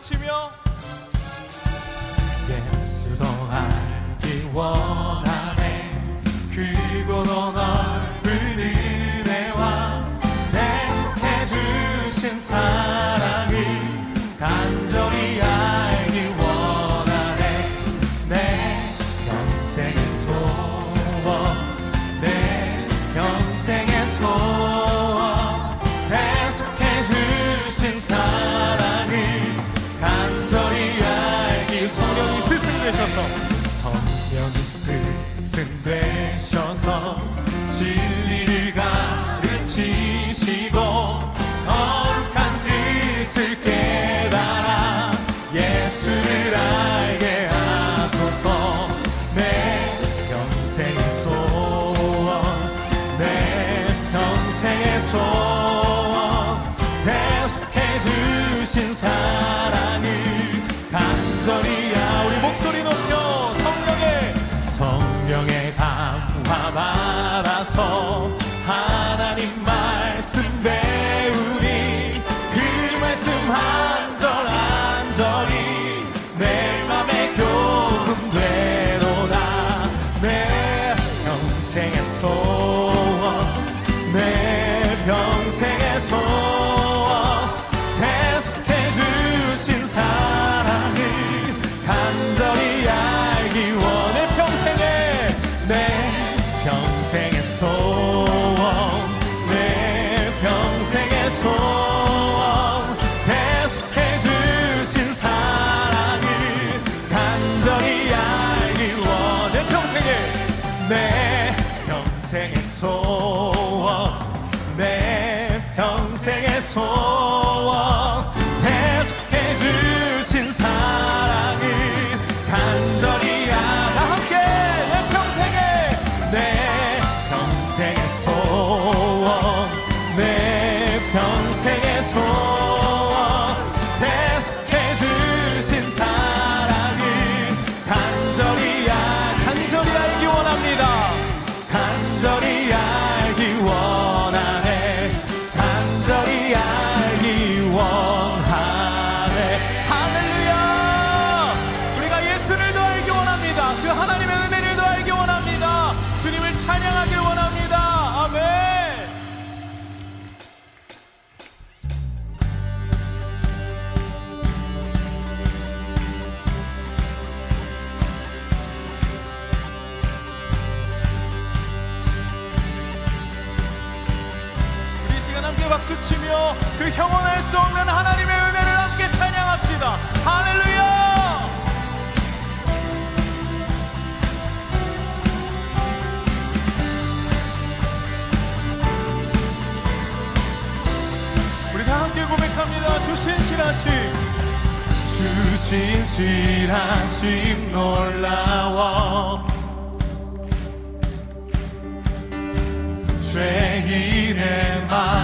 치며 예수도 네, 알기원. Oh. 평생의 소원 내 평생의 소원. 우리를 형언할 수 없는 하나님의 은혜를 함께 찬양합시다. 할렐루야! 우리 다 함께 고백합니다. 주신실하심 주신실하심 놀라워 죄인의 마음.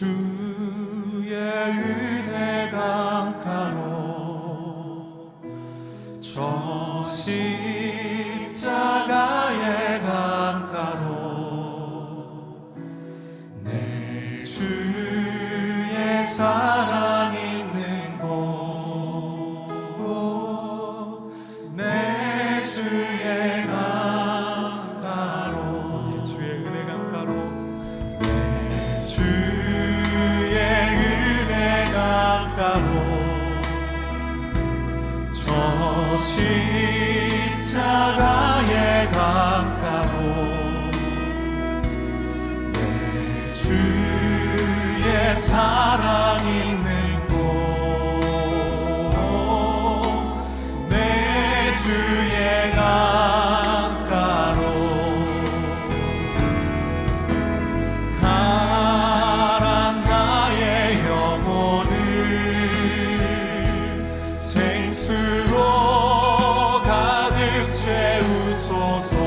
true. 사랑 있는 곳 내 주의 강가로 가란 나의 영혼을 생수로 가득 채우소서.